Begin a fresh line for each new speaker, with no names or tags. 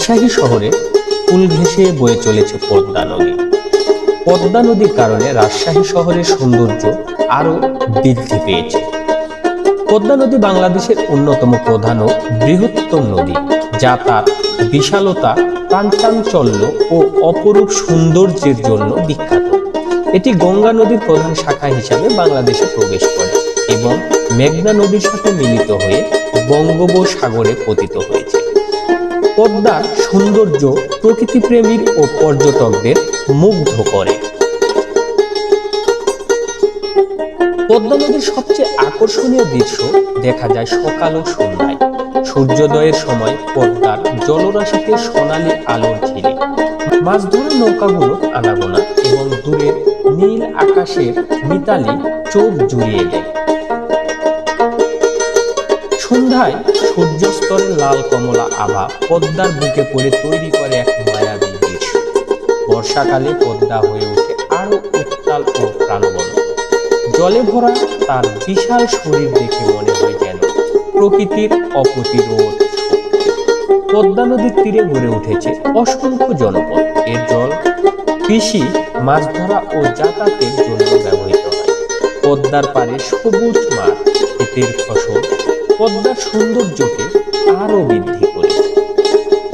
রাজশাহী শহরে কুল ঘেঁষে বয়ে চলেছে পদ্মা নদী। পদ্মা নদীর কারণে রাজশাহী শহরের সৌন্দর্য আরও বৃদ্ধি পেয়েছে। পদ্মা নদী বাংলাদেশের অন্যতম প্রধান ও বৃহত্তম নদী, যা তার বিশালতা, প্রাণচাঞ্চল্য ও অপরূপ সৌন্দর্যের জন্য বিখ্যাত। এটি গঙ্গা নদীর প্রধান শাখা হিসাবে বাংলাদেশে প্রবেশ করে এবং মেঘনা নদীর সাথে মিলিত হয়ে বঙ্গোপসাগরে পতিত হয়েছে পদ্মার সৌন্দর্য প্রকৃতিপ্রেমীর ও পর্যটকদের মুগ্ধ করে। পদ্মা নদীর সবচেয়ে আকর্ষণীয় দৃশ্য দেখা যায় সকাল ও সন্ধ্যায়। সূর্যোদয়ের সময় পদ্মার জলরাশিতে সোনালী আলোর ঝিলে। মাছ ধরা নৌকাগুলো আনাগোনা এবং দূরের নীল আকাশের মিতালি চোখ জুড়িয়ে দেয়। সন্ধ্যায় সূর্যস্তরের লাল কমলা আভা পদ্মার বুকে পড়ে তৈরি করে এক মায়াবী দৃশ্য বর্ষাকালে পদ্মা হয়ে ওঠে আরও উত্তাল ও প্রাণবন্ত। জলে ভরা তার বিশাল শরীর দেখে মনে হয় যেন প্রকৃতির অপ্রতিরোধ। পদ্মা নদীর তীরে গড়ে উঠেছে অসংখ্য জনপদ। এর জল, কৃষি, মাছ ধরা ও যাতায়াতের জন্য ব্যবহৃত হয়। পদ্মার পারে সবুজ মাঠ, ক্ষেতের ফসল পদ্মার সৌন্দর্যকে আরও বৃদ্ধি